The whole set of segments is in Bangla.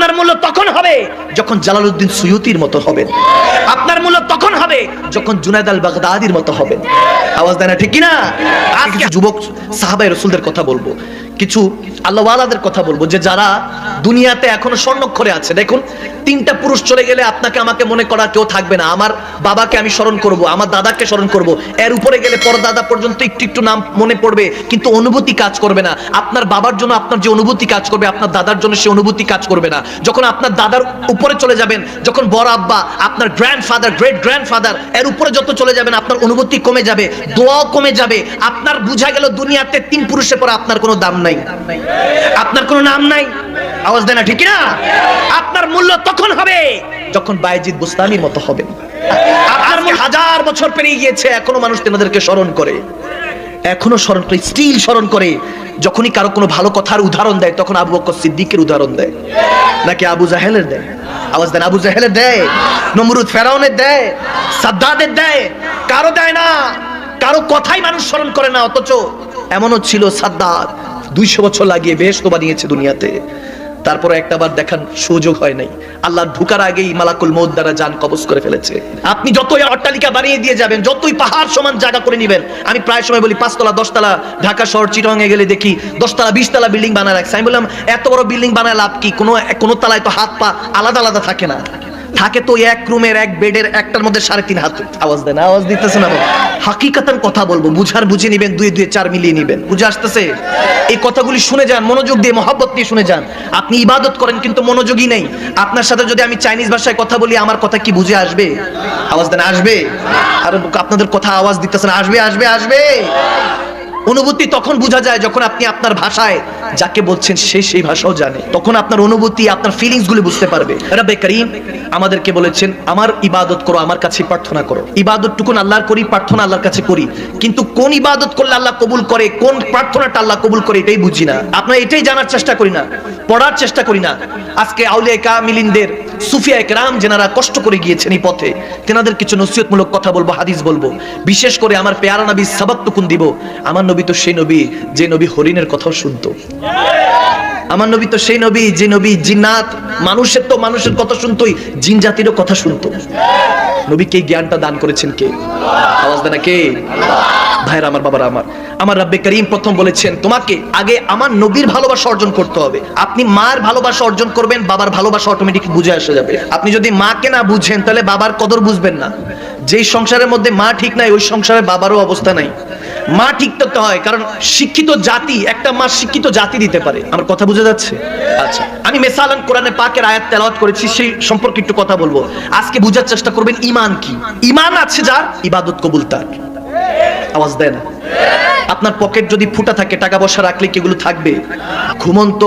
আপনার মূল্য তখন হবে যখন জালালউদ্দিন সুয়ুতির মতো হবেন। আপনার মূল্য তখন হবে যখন জুনায়দ আল বাগদাদির মতো হবেন। আওয়াজ দেয় না ঠিক কিনা? আজকে যুবক সাহাবাই রসুলদের কথা বলব। কিছু আল্লাহওয়ালাদের কথা বলব যে যারা দুনিয়াতে এখনও স্বর্ণক্ষরে আছে। দেখুন, তিনটা পুরুষ চলে গেলে আপনাকে আমাকে মনে করা কেউ থাকবে না। আমার বাবাকে আমি স্মরণ করব, আমার দাদাকে স্মরণ করব। এর উপরে গেলে পরদাদা পর্যন্ত একটু একটু নাম মনে পড়বে, কিন্তু অনুভূতি কাজ করবে না। আপনার বাবার জন্য আপনার যে অনুভূতি কাজ করবে, আপনার দাদার জন্য সে অনুভূতি কাজ করবে না। যখন আপনার দাদার উপরে চলে যাবেন, যখন বড় আব্বা, আপনার গ্র্যান্ডফাদার গ্রেট গ্র্যান্ডফাদার এর উপরে যত চলে যাবেন, আপনার অনুভূতি কমে যাবে, দোয়াও কমে যাবে। আপনার বুঝা গেল দুনিয়াতে তিন পুরুষের পর আপনার কোনো দাম নাই। আপনার কোনো নাম নাই? আওয়াজ দেয় না, ঠিক না আপনার মূল্য তখন হবে যখন বাইজিদ বুস্তানির মতো হবেন আপনার হাজার বছর পেরিয়ে গিয়েছে, এখনও মানুষ তেনাদেরকে স্মরণ করে। এখনও স্মরণ করে স্টিল স্মরণ করে। যখনই কারও কোনো ভালো কথার উদাহরণ দেয়, তখন আবু বকর সিদ্দিকের উদাহরণ দেয়। নাকি আবু জাহেলের দেয়? আওয়াজ দেন, আবু জাহেলের দেয়? নমরুদ ফেরাউনের দেয়? সাদ্দাদের দেয়? কারও দেয় না। কারও কথাই মানুষ স্মরণ করে না, অথচ এমনও ছিল সাদ্দাত দুইশো বছর লাগিয়ে বেহেস্ত বানিয়েছে দুনিয়াতে। তারপরে একটা বার দেখার সুযোগ হয় নাই। আল্লাহ ঢুকার আগেই মালাকুল মৌদ দ্বারা যান কবজ করে ফেলেছে। আপনি যতই অট্টালিকা বানিয়ে দিয়ে যাবেন, যতই পাহাড় সমান জায়গা করে নেবেন, আমি প্রায় সময় বলি, পাঁচতলা, দশতলা, ঢাকা শহর চিটংয়ে গেলে দেখি, দশতলা, বিশতলা বিল্ডিং বানায় রাখছে। আমি বললাম, এত বড় বিল্ডিং বানায় লাভ কি? কোনো কোনো তলায় তো হাত পা আলাদা আলাদা থাকে না। থাকে তো এক রুমের এক বেডের একটার মধ্যে সাড়ে তিন হাত। আওয়াজ দেন, আওয়াজ দিতেছে না। হাকিকাতান কথা বলব, বুঝার বুঝে নিবেন দুই দুই চার মিলিয়ে নিবেন। বুঝে আসতেছে? এই কথাগুলি শুনে যান, মনোযোগ দিয়ে মহাব্বত নিয়ে শুনে যান। আপনি ইবাদত করেন কিন্তু মনোযোগী নেই। আপনার সাথে যদি আমি চাইনিজ ভাষায় কথা বলি, আমার কথা কি বুঝে আসবে? আওয়াজ দেন, আসবে? আর, আপনাদের কথা আওয়াজ দিতেছে না, আসবে আসবে আসবে? অনুভূতি তখন বোঝা যায় যখন আপনি আপনার ভাষায় যাকে বলছেন সে সেই ভাষাও জানে। তখন আপনার অনুভূতি, আপনার ফিলিংস গুলি বুঝতে পারবে। রব্বে করিম আমাদেরকে বলেছেন, আমার ইবাদত করো, আমার কাছে প্রার্থনা করো। ইবাদত টুকুন আল্লাহর করি, প্রার্থনা আল্লাহর কাছে করি। কিন্তু কোন ইবাদত করলে আল্লাহ কবুল করে, কোন প্রার্থনাটা আল্লাহ কবুল করে এটাই বুঝি না। আপনারা এটাই জানার চেষ্টা করি না, পড়ার চেষ্টা করি না। আজকে আউলিয়া কামিলিনদের সুফিয়া একরাম যেনারা কষ্ট করে গিয়েছেন এই পথে, তেনাদের কিছু নসিহতমূলক কথা বলব, হাদিস বলব। বিশেষ করে আমার পেয়ারা নবী সাবাক টুকুন দিব। আমার নবী তো সেই নবী যে নবী হরিণের কথাও শুনতো। আমার নবী তো সেই নবী যে নবী জিন্নাত, মানুষের তো মানুষের কথা শুনতোই, জিন জাতিরও কথা শুনতো। নবীকে জ্ঞানটা দান করেছেন কে? আওয়াজ দেনা কে? ভাইরা আমার, বাবারা আমার। আমার রাব্বে করিম প্রথম বলেছেন, তোমাকে আগে আমার নবীর ভালোবাসা অর্জন করতে হবে। আপনি মার ভালোবাসা অর্জন করবেন, বাবার ভালোবাসা অটোমেটিক বুঝে আসা যাবে। আপনি যদি মাকে না বুঝেন, তাহলে বাবার কদর বুঝবেন না। যেই সংসারের মধ্যে মা ঠিক নাই, ওই সংসারে বাবারও অবস্থা নাই। মা ঠিক করতে হয়, কারণ শিক্ষিত জাতি, একটা মা শিক্ষিত জাতি দিতে পারে। আমার কথা বুঝে যাচ্ছে? আচ্ছা আমি মেসালান কোরআনে পাকের আয়াত তেলাওয়াত করেছি, সেই সম্পর্কে একটু কথা বলব। আজকে বুঝার চেষ্টা করবেন ইমান কি? ইমান আছে যার, ইবাদত কবুল তার। আওয়াজ দেয় না আপনার পকেট যদি ফুটা থাকে, টাকা পয়সা রাখলে কি থাকবে? ঘুমন্ত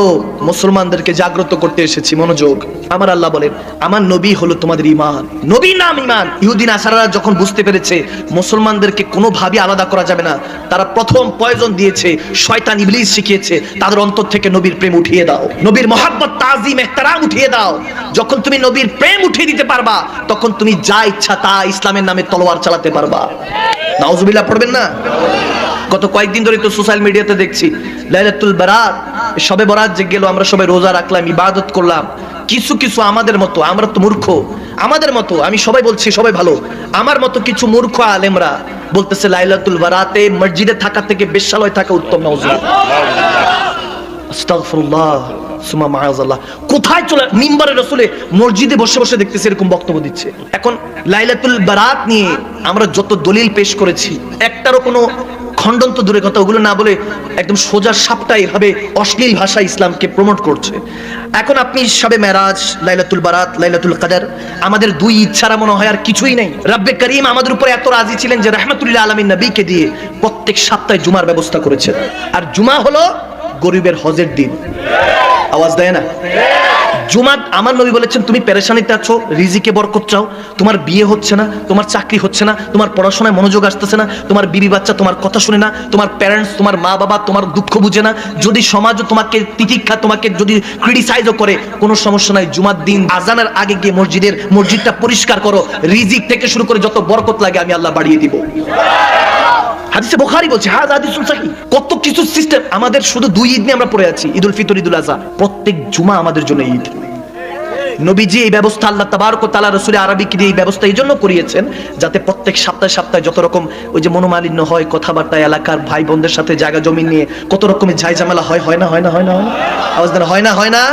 মুসলমানদেরকে জাগ্রত করতে এসেছি, মনোযোগ। আমার আল্লাহ বলেন, আমার নবী হলো তোমাদের ইমান নবী নাম ইমান ইহুদিন, আসারারা যখন বুঝতে পেরেছে মুসলমানদেরকে কোনোভাবে আলাদা করা যাবে না, তারা প্রথম পয়জন দিয়েছে, শয়তান ইবলিস শিখিয়েছে, তাদের অন্তর থেকে নবীর প্রেম উঠিয়ে দাও। নবীর মহাব্বত, তাজিম, এহতারাম উঠিয়ে দাও। যখন তুমি নবীর প্রেম উঠিয়ে দিতে পারবা, তখন তুমি যা ইচ্ছা তা ইসলামের নামে তলোয়ার চালাতে পারবা। নাউজুবিল্লাহ, পড়বেন না? গত কয়েকদিন ধরে তো সোশ্যাল মিডিয়াতে দেখছি, লাইলাতুল বারাত, সবে বরাত যে গেল, আমরা সবাই রোজা রাখলাম, ইবাদত করলাম। কিছু কিছু আমাদের মতো, আমরা তো মূর্খ। আমাদের মতো, আমি সবাই বলছি সবাই ভালো। আমার মতো কিছু মূর্খ আলেমরা বলতেছে, লাইলাতুল বারাতে মসজিদে থাকা থেকে বেশ্যালয় থাকা উত্তম, নাউজুবিল্লাহ। আস্তাগফিরুল্লাহ সুমা মাআযাল্লাহ। কোথায় চলে, মিম্বারে রসুলে মসজিদে বসে বসে দেখতেছে, এরকম বক্তব্য দিচ্ছে। এখন লাইলাতুল বারাত নিয়ে আমরা যত দলিল পেশ করেছি, একটারও কোনো খণ্ডন তো দূরে কথা, ওগুলো না বলে একদম সোজা সাপটা এভাবে অশ্লীল ভাষা ইসলামকে প্রমোট করছে। এখন আপনি সবে মেরাজ, লাইলাতুল বারাত, লাইলাতুল কাদার, আমাদের দুই ইচ্ছারা মনে হয় আর কিছুই নেই। রাব্বে করিম আমাদের উপরে এত রাজি ছিলেন যে রহমতুল্লাহ আলমী নবীকে দিয়ে প্রত্যেক সপ্তাহে জুমার ব্যবস্থা করেছেন। আর জুমা হলো গরিবের হজের দিন। আওয়াজ দেয় না? জুমা আমার নবী বলেছেন, তুমি পেরেশানিতে আছো, রিজিকে বরকত চাও। তোমার বিয়ে হচ্ছে না, তোমার চাকরি হচ্ছে না, তোমার পড়াশোনায় মনোযোগ আসতেছে না, তোমার বিবি বাচ্চা তোমার কথা শুনে না, তোমার প্যারেন্টস তোমার মা বাবা তোমার দুঃখ বুঝে না। যদি সমাজও তোমাকে তিতিক্ষা, তোমাকে যদি ক্রিটিসাইজও করে, কোনো সমস্যা নাই, জুমার দিন আজানের আগে গিয়ে মসজিদের, মসজিদটা পরিষ্কার করো। রিজিক থেকে শুরু করে যত বরকত লাগে, আমি আল্লাহ বাড়িয়ে দিব। হাদিসে বোখারি বলছে হাজ হাদিসুল সাহি কত কিছু সিস্টেম আমাদের শুধু দুই ঈদ নিয়ে আমরা পড়ে আছি, ঈদুল ফিতর, ঈদুল আজহা প্রত্যেক জুমা আমাদের জন্য ঈদ। নবীজি এই ব্যবস্থা আল্লাহ তাবারক ও তাআলা রাসূল আরবিক দিয়ে এই ব্যবস্থা এই জন্য করিয়েছেন যাতে প্রত্যেক সপ্তাহে সপ্তাহে যত রকম ওই যে মনোমালিন্য হয়, কথাবার্তা, এলাকার ভাই বোনদের সাথে জায়গা, জমি নিয়ে কত রকমের ঝাই ঝামেলা হয় হয় না হয় না হয় না হয় না? হয় না হয় না?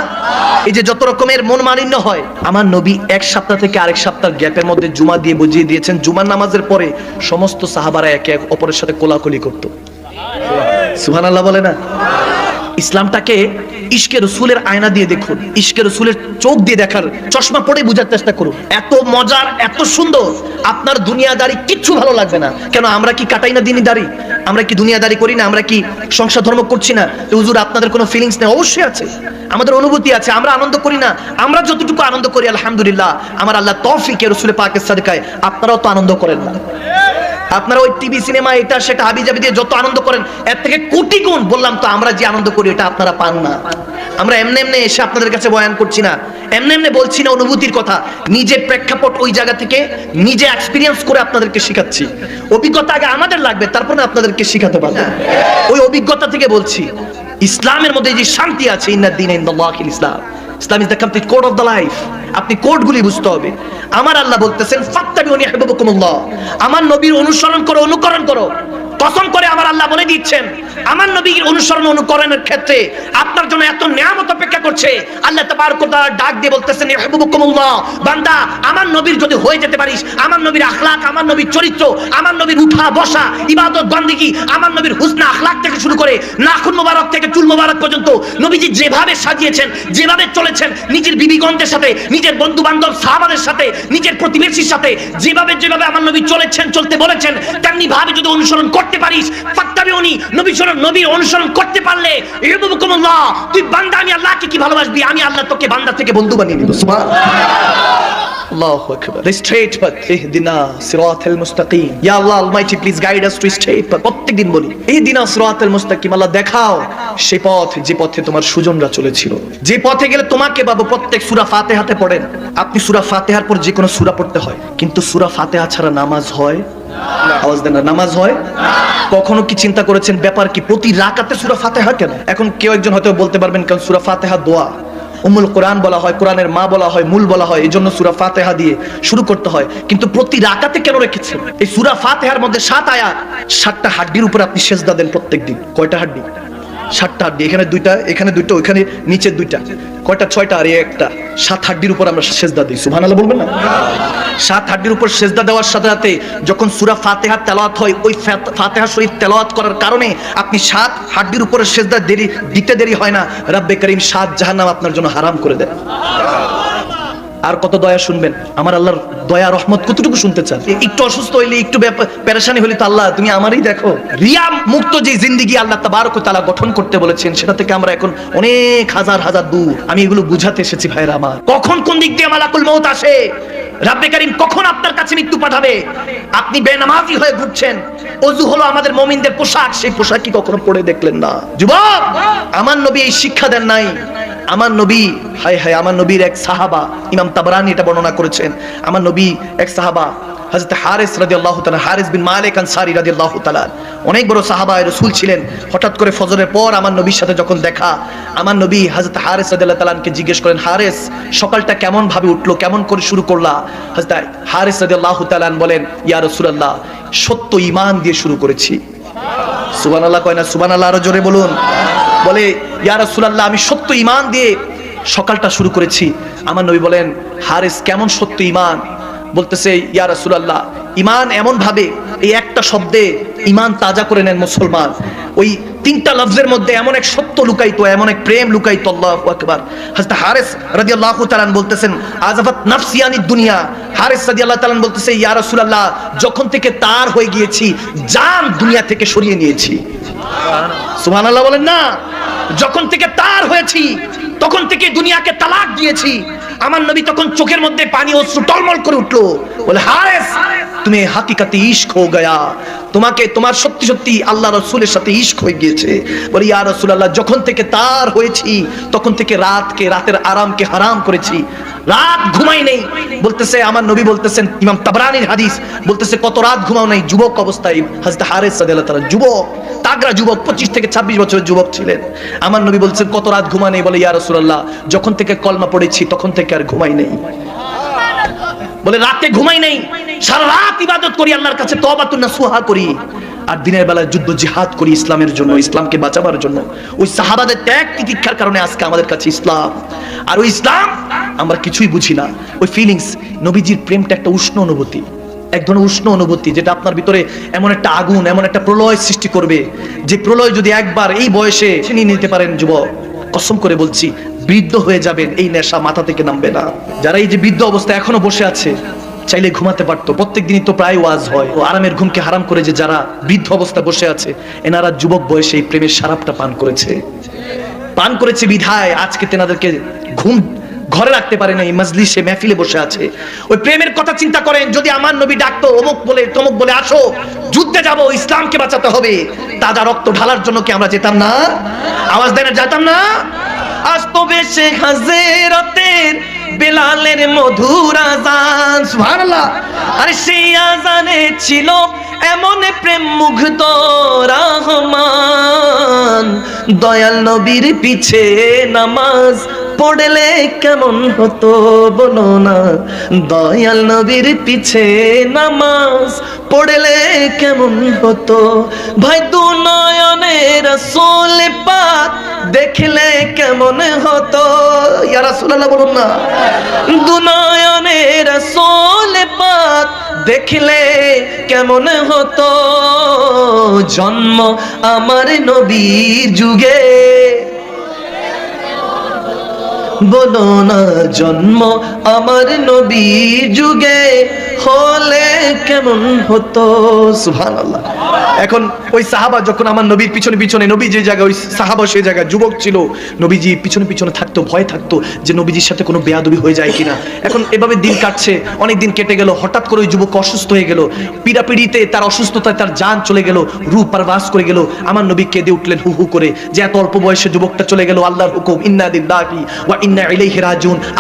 এই যে যত রকমের মনোমালিন্য হয়, আমার নবী এক সপ্তাহ থেকে আরেক সপ্তাহ গ্যাপের মধ্যে জুমা দিয়ে বুঝিয়ে দিয়েছেন। জুমার নামাজের পরে সমস্ত সাহাবারা একে এক অপরের সাথে কোলাকুলি করতো। সুবহানাল্লাহ বলে না? ইসলামটাকে ইশকে রসুলের আয়না দিয়ে দেখুন, ইশকে রসুলের চোখ দিয়ে দেখার চশমা পড়ে বোঝার চেষ্টা করুন। এত মজার, এত সুন্দর, আপনার দুনিয়াদারি কিচ্ছু ভালো লাগবে না। কেন, আমরা কি কাটাই না দিনই দাড়ি আমরা কি দুনিয়াদারি করি না? আমরা কি সংসার ধর্ম করছি না? হুজুর, আপনাদের কোনো ফিলিংস নেই? অবশ্যই আছে। আমাদের অনুভূতি আছে, আমরা আনন্দ করি না। আমরা যতটুকু আনন্দ করি, আলহামদুলিল্লাহ, আমার আল্লাহ তৌফিকে রসুলের পাকের সাদকায়, আপনারাও তো আনন্দ করেন না। আপনারা ওই টিভি সিনেমা, এটা, সেটা হাবিজাবি দিয়ে যত আনন্দ করেন, এর থেকে কোটি গুণ বললাম তো আমরা যে আনন্দ করি, এটা আপনারা পান না। আমরা এমনি এমনি এসে আপনাদের কাছে বয়ান করছি না। এমনি এমনি বলছি না অনুভূতির কথা। নিজে প্রেক্ষাপট ওই জায়গা থেকে নিজে এক্সপিরিয়েন্স করে আপনাদেরকে শেখাচ্ছি। অভিজ্ঞতা আগে আমাদের লাগবে, তারপরে আপনাদেরকে শেখাতে পারব। ওই অভিজ্ঞতা থেকে বলছি। ইসলামের মধ্যে যে শান্তি আছে ইন্নাদ দিন ইসলাম। Islam is the complete code of the life আপনি কোডগুলি বুঝতে হবে। আমার আল্লাহ বলতেছেন ফাত্তাবি উনি ইহবিবুকুমুল্লাহ আমার নবীর অনুসরণ করো, অনুকরণ করো। কসম করে আমার আল্লাহ বলে দিচ্ছেন, আমার নবীর অনুসরণ অনুকরণের ক্ষেত্রে আপনার জন্য এত নিয়ামত অপেক্ষা করছে। আল্লাহ তাবারক ওয়া তাআলা ডাক দিয়ে বলতেছেন ইহবিবুকুমুল্লাহ বান্দা, আমার নবীর যদি হয়ে যেতে পারিস, আমার নবীর আখলাক, আমার নবীর চরিত্র, আমার নবীর উঠা, বসা, ইবাদত, বান্দিগি, আমার নবীর হুসনা, আখলাক থেকে শুরু করে নাখুন মোবারক থেকে চুল মোবারক পর্যন্ত নবীজি যেভাবে সাজিয়েছেন, যেভাবে চলেছেন, নিজের বিবিগণদের সাথে, নিজের বন্ধু বান্ধব সাহাবাদের সাথে, নিজের প্রতিবেশীর সাথে, যেভাবে যেভাবে আমার নবী চলেছেন, চলতে বলেছেন তেমনি ভাবে যদি অনুসরণ করতে পারিস ফাত্তাবি উনি। নবী শরণ নবীর অনুসরণ করতে পারলে ইউবুকুমুল্লাহ, তুই বান্দা, আমি আল্লাহকে কি ভালোবাসবি? আমি আল্লাহ তোকে বান্দা থেকে বন্ধু বানিয়ে নিব সুবহান। আল্লাহু আকবার। The straight path ইহদিনা সিরাতাল মুস্তাকিম। ইয়া Allah almighty please guide us to straight path বলি, ইহদিনা সিরাতাল মুস্তাকিম, আল্লাহ দেখাও সেই পথ, যে পথে তোমার সুজনরা চলেছিল। যে পথে গেলে তোমাকে বাবু প্রত্যেক সূরা ফাতিহাতে পড়েন। আপনি সূরা ফাতিহার পর যে কোনো সূরা পড়তে হয়। কিন্তু সূরা ফাতিহা ছাড়া নামাজ হয় আওয়াজ দেন না নামাজ হয়? কখনো কি চিন্তা করেছেন ব্যাপার কি? প্রতি রাকাতে সূরা ফাতিহা কেন? এখন কেউ একজন হয়তো বলতে পারবেন কারণ সূরা ফাতিহা দোয়া। উমুল কোরআন বলা হয় কোরআনের মা বলা হয় মূল বলা হয় এই জন্য সুরা ফাতেহা দিয়ে শুরু করতে হয়। কিন্তু প্রতি রাকাতে কেন রেখেছেন? এই সুরা ফাতেহার মধ্যে সাত আয়াত সাতটা হাড্ডির উপর আপনি সেজদা দেন প্রত্যেক দিন কয়টা হাড্ডি? সাতটা হাড্ডি, এখানে দুইটা এখানে দুইটা, ওইখানে নিচে দুইটা। কয়টা? ছয়টা আর একটা। সাত হাড্ডির উপর আমরা সেজদা দিই। সুবহানাল্লাহ বলবেন না? সাত হাড্ডির উপর সেজদা দেওয়ার সাথে সাথে যখন সুরা ফাতেহা তেলাওয়াত হয়, ওই ফাত- ফাতেহা শরীফ তেলাওয়াত করার কারণে আপনি সাত হাড্ডির উপরে সেজদা দেরি দিতে দেরি হয় না। রাব্বে করিম সাত জাহান্নাম আপনার জন্য হারাম করে দেন আর কত দয়া শুনবেন? আমার আল্লাহর দয়া, রহমত কতটুকু শুনতে চান? একটু অসুস্থ হইলে, একটু পেরেশানি হইলে তো আল্লাহ, তুমি আমারই দেখো। রিয়া মুক্ত যে জিন্দিগি আল্লাহ তাবারক তালা গঠন করতে বলেছেন, সেটা থেকে আমরা এখন অনেক হাজার হাজার দূর। আমি এগুলো বুঝাতে এসেছি ভাইরা আমার। কখন কোন দিক দিয়ে মালাকুল মত আসে? রাব্বে কারিম, কখন আপনার কাছে মৃত্যু পাঠাবে? আপনি বেনামাজি হয়ে ঘুরছেন। অজু হলো আমাদের মমিনদের পোশাক, সেই পোশাক কি কখনো পরে দেখলেন না? যুবক, আমার নবী এই শিক্ষা দেন নাই। আমার নবী, হায় হায়, আমার নবীর এক সাহাবা, ইমাম তাবরানি এটা বর্ণনা করেছেন। আমার নবী এক সাহাবা হযরত হারিস আল্লাহ তালা হারিস বিন মালিক আনসারী রাদিয়াল্লাহু তাআলা, অনেক বড় সাহাবা রসুল ছিলেন। হঠাৎ করে ফজরের পর আমার নবীর সাথে যখন দেখা, আমার নবী হযরত হারিস রাদিয়াল্লাহু তালানকে জিজ্ঞেস করেন, হারিস, সকালটা কেমন ভাবে উঠল? কেমন করে শুরু করলা? হযরত হারিস রাদিয়াল্লাহু তাআলা বলেন, ইয়া রসুল আল্লাহ সত্য ইমান দিয়ে শুরু করেছি। সুবহানাল্লাহ কয় না, সুবহানাল্লাহ আরও জোরে বলুন। বলে, ইয়া রসুল আল্লাহ আমি সত্য ইমান দিয়ে সকালটা শুরু করেছি। আমার নবী বলেন, হারিস, কেমন সত্য ঈমান? বলতেছে, ইয়া রাসূলুল্লাহ, ঈমান এমন ভাবে এই একটা শব্দে ঈমান তাজা করে নেন মুসলমান। ওই তিনটা লফজের মধ্যে এমন এক সত্য লুকাইতো এমন এক প্রেম লুকাইতো আল্লাহু আকবার। হযরত হারিস রাদিয়াল্লাহু তাআলা বলতেছেন আজাফাত নাফসিয়ানি দুনিয়া হারিস রাদিয়াল্লাহু তাআলা বলতেছে, ইয়া রাসূলুল্লাহ, যখন থেকে তার হয়ে গিয়েছি, জান দুনিয়া থেকে সরিয়ে নিয়েছি। সুবহানাল্লাহ বলেন না। যখন থেকে তার হয়েছি, তখন থেকে দুনিয়াকে তালাক দিয়েছি। আমার নবী তখন চোখের মধ্যে পানি অশ্রু টলমল করে উঠল। বলে, হারেস তুমি হাকিকাতে ইশক হো গয়া। তোমাকে, তোমার সত্যি সত্যি আল্লাহ রসুলের সাথে ইশক হয়ে গিয়েছে। বলি, ইয়া রসুলাল্লাহ, যখন থেকে তার হয়েছি, তখন থেকে রাতকে, রাতের আরামকে হারাম করেছি। রাত ঘুমাই নেই। বলতেছে, আমার নবী বলতেছেন, ইমাম তাবরানির হাদিস, বলতেছে, কত রাত ঘুমাও নাই, যুবক অবস্থায়, হযরত হারিস রাদিয়াল্লাহু তাআলা, যুবক, তাগরা যুবক 25 থেকে 26 বছরের যুবক ছিলেন। আমার নবী বলছেন, কত রাত ঘুমা নেই? বলে, ইয়া রাসূলুল্লাহ, যখন থেকে কলমা পড়েছি, তখন থেকে আর ঘুমাই নেই। বলে, রাতে ঘুমাই নেই। সারা রাত ইবাদত করি, আল্লাহর কাছে তওবাতুন নাসুহা করি। আর দিনের বেলায় যুদ্ধ জিহাদ করি ইসলামের জন্য, ইসলামকে বাঁচাবার জন্য। ওই সাহাবাদের ত্যাগ তিতিক্ষার কারণে আজকে আমাদের কাছে ইসলাম। আর ওই ইসলাম আমরা কিছুই বুঝি না। ওই ফিলিংস নবীজির প্রেমটা একটা উষ্ণ অনুভূতি। এক ধরনের উষ্ণ অনুভূতি, যেটা আপনার ভিতরে এমন একটা আগুন, এমন একটা প্রলয় সৃষ্টি করবে। যে প্রলয় যদি একবার এই বয়সে নিয়ে নিতে পারেন, যুবক, কসম করে বলছি বৃদ্ধ হয়ে যাবেন এই নেশা মাথা থেকে নামবে না। যারা এই যে বৃদ্ধ অবস্থা এখনও বসে আছে, চাইলে ঘুমাতে পারতো। প্রত্যেক দিনই তো প্রায় ওয়াজ হয়। ও আরামের ঘুমকে হারাম করে যে যারা বৃদ্ধ অবস্থা বসে আছে, এনারা যুবক বয়সে এই প্রেমের সারাপটা পান করেছে। পান করেছে বিধায়, আজকে তেনাদেরকে ঘুম ঘরে রাখতে পারে না এই মজলিসে মেহফিলে বসে আছে। ওই প্রেমের কথা চিন্তা করেন, যদি আমার নবী ডাকতো, অমুক বলে, তমুক বলে, আসো, যুদ্ধে যাব, ইসলামকে বাঁচাতে হবে। তাজা রক্ত ঢালার জন্য কি আমরা যেতাম না? আওয়াজ দেয় না যেতাম না? আজ তো বেশে হাজেরতের বেলালের মধুরা সেই আজানে ছিল এমন প্রেম মুগ্ধ রহমান। দয়াল নবীর পিছে নামাজ পড়লে কেমন হতো বলো না দয়াল নবীর পিছে নামাজ পড়লে কেমন হতো। ভাই দু নয়নের সোল পাক দেখলে কেমন হতো। ইয়া রাসূলুল্লাহ বলুন না। দু নয়নের সোল পাক দেখলে কেমন হতো? জন্ম আমার নবীর যুগে। বলো না জন্ম আমার নবীর যুগে হলে কেমন হতো? সুবহানাল্লাহ। এখন ওই সাহাবা যখন আমার নবীর পিছনে পিছনে, নবী যে জায়গায়, ওই সাহাবা সেই জায়গায় যুবক ছিল, নবীজি পিছনে পিছনে থাকতো, ভয় থাকতো যে নবীজির সাথে কোনো বেয়াদবি হয়ে যায় কিনা। এখন এভাবে দিন কাটছে, অনেক দিন কেটে গেল, হঠাৎ করে ওই যুবক অসুস্থ হয়ে গেল, পিড়াপিড়িতে তার অসুস্থতায় তার যান চলে গেল, রূপ পারবাস করে গেল, আমার নবী কেঁদে উঠলেন হু হু করে, যে এত অল্প বয়সে যুবকটা চলে গেল, আল্লাহর হুকুম, ইন্না দিল্লাহি ওয়া ইন্না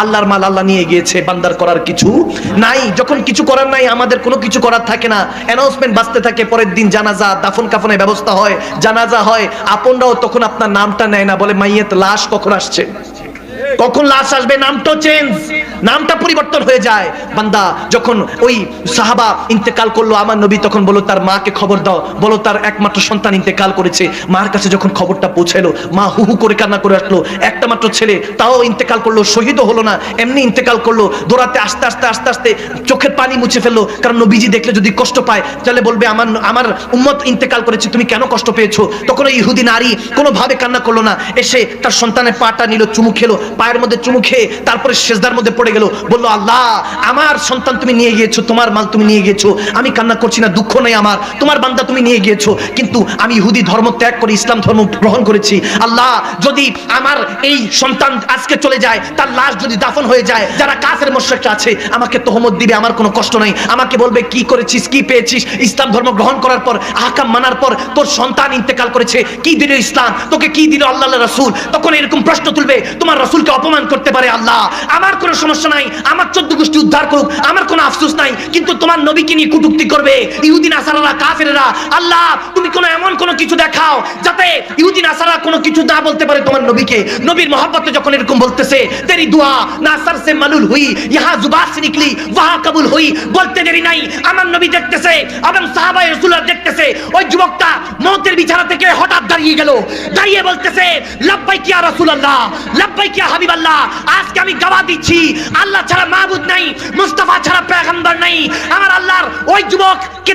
আল্লাহর মাল আল্লাহ নিয়ে গিয়েছে, বান্দার করার কিছু নাই। যখন কিছু করার নাই, আমাদের কোনো কিছু করার থাকে না। অ্যানাউন্সমেন্ট বাঁচতে থাকে, পরের দিন জানাজা, দাফন কাফনের ব্যবস্থা হয়, জানাজা হয়। আপনরাও তখন আপনার নামটা নেয় না, বলে মাইয়েত লাশ কখন আসছে? কখন লাশ আসবে নামটা চেঞ্জ নামটা পরিবর্তন হয়ে যায়। বান্দা, যখন ওই সাহাবা ইন্তেকাল করল, আমার নবী তখন বলো, তার মাকে খবর দাও। বলো, তার একমাত্র সন্তান ইন্তেকাল করেছে। মার কাছে যখন খবরটা পৌঁছালো, মা হু হু করে কান্না করে আসলো। একটা মাত্র ছেলে, তাও ইন্তেকাল করল শহীদও হলো না, এমনি ইন্তেকাল করল, দৌড়াতে আস্তে আস্তে আস্তে আস্তে চোখের পানি মুছে ফেলল। কারণ নবীজি দেখলে যদি কষ্ট পায়, তাহলে বলবে, আমার আমার উম্মত ইন্তেকাল করেছে, তুমি কেন কষ্ট পেয়েছ? তখন ওই ইহুদি নারী কোনোভাবে কান্না করল না। এসে তার সন্তানের পাটা নিল, চুমু খেলো পায়ের মধ্যে চুমু খেয়ে তারপরে শেষদার মধ্যে পড়ে গেল। বলল, আল্লাহ, আমার সন্তান তুমি নিয়ে গিয়েছো, তোমার মাল তুমি নিয়ে গিয়েছো। আমি কান্না করছি না, দুঃখ নেই আমার। তোমার বান্দা তুমি নিয়ে গিয়েছো, কিন্তু আমি ইহুদি ধর্ম ত্যাগ করে ইসলাম ধর্ম গ্রহণ করেছি। আল্লাহ, যদি আমার এই সন্তান আজকে চলে যায়, তার লাশ যদি দাফন হয়ে যায়, যারা কাফের মোশরেকরা আছে, আমাকে তহমত দিবে, আমার কোনো কষ্ট নাই। আমাকে বলবে, কি করেছিস, কি পেয়েছিস? ইসলাম ধর্ম গ্রহণ করার পর, আহকাম মানার পর, তোর সন্তান ইন্তেকাল করেছে। কি দিল ইসলাম? তোকে কি দিল আল্লাহ রাসূল? তখন এরকম প্রশ্ন তুলবে, তোমার রাসূলকে অপমান করতে পারে আল্লাহ। আমার কোনো সমস্যা নাই, আমার চোদ্দ গোষ্ঠী উদ্ধার করুক, আমার কোনো আফসোস নাই, কিন্তু তোমার নবীকে নিয়ে কুটুক্তি করবে ইহুদিন, আসারারা, কাফেরেরা। আল্লাহ, তুমি কোনো এমন কোনো কিছু দেখাও যাতে ইহুদিন আসারা কোনো কিছু না বলতে পারে তোমার নবীকে। নবীর মহব্বতে যখন এরকম বলতেছে, তেরি দুয়া, না সর সে মালুল হুই, ইহা জুবান সে নিকলি, ওয়াহা কবুল হুই। বলতে দেরি নাই, আমার নবী দেখতেছে এবং সাহাবায়ে রাসূলুল্লাহ দেখতেছে, ওই যুবকটা মৌতের বিছানা থেকে হঠাৎ দাঁড়িয়ে গেল। দাঁড়িয়ে বলতেছে, লাব্বাইক ইয়া রাসূলুল্লাহ, লাব্বাইক ইয়া হাবিবাল্লাহ, আজকে আমি গাওয়া দিচ্ছি। আল্লাহ ছাড়া মাবুদ নাই ছাড়া পেগম্বর নাই। আমার আল্লাহর ওই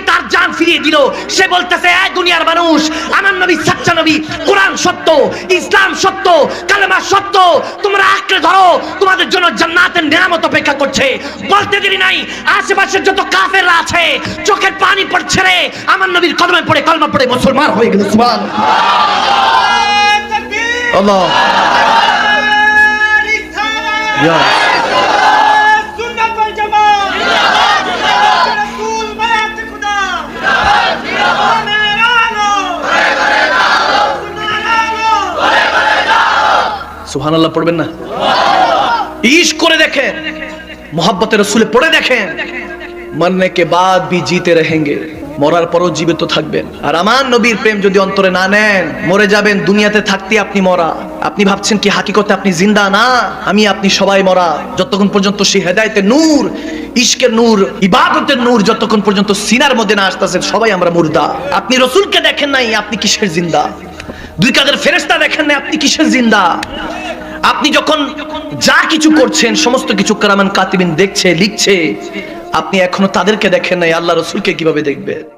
তার জান ফিরিয়ে দিল। সে বলতেছে দুনিয়ার মানুষ, আমার নবী সাচ্চা নবী, কোরআন সত্য, ইসলাম সত্য, কালেমা সত্য, তোমরা আঁকড়ে ধরো, তোমাদের জন্য জান্নাতের নিয়ামত অপেক্ষা করছে। বলতে নাই আশেপাশের যত কাফেররা আছে, চোখের পানি পড়ছে রে আমার নবীর কদমে পড়ে, কলমা পড়ে মুসলমান হয়ে গেল সুবহান আল্লাহ। देखें। मोहब्बत रसूल पड़े देखें। मरने के बाद भी जीते रहेंगे। মরার পরও জীবিত থাকবেন। আর আমার নবীর প্রেম যদি অন্তরে না নেন, মরে যাবেন, দুনিয়াতে থাকতে আপনি মরা। আপনি ভাবছেন কি, হাকিকতে আপনি জিন্দা? না, আমি আপনি সবাই মরা। যতক্ষণ পর্যন্ত সেই হেদায়েতের নূর, ইশকের নূর, ইবাদতের নূর যতক্ষণ পর্যন্ত সিনার মধ্যে না আসতেছেন সবাই আমরা মুর্দা। আপনি রসুলকে দেখেন নাই, আপনি কিসের জিন্দা? দুই কাদের ফেরেস্তা দেখেন নাই, আপনি কিসের জিন্দা? আপনি যখন যা কিছু করছেন, সমস্ত কিছু কারামান কাতিবিন দেখছে, লিখছে, আপনি এখনও তাদেরকে দেখেন নাই, আল্লাহ রসুলকে কীভাবে দেখবেন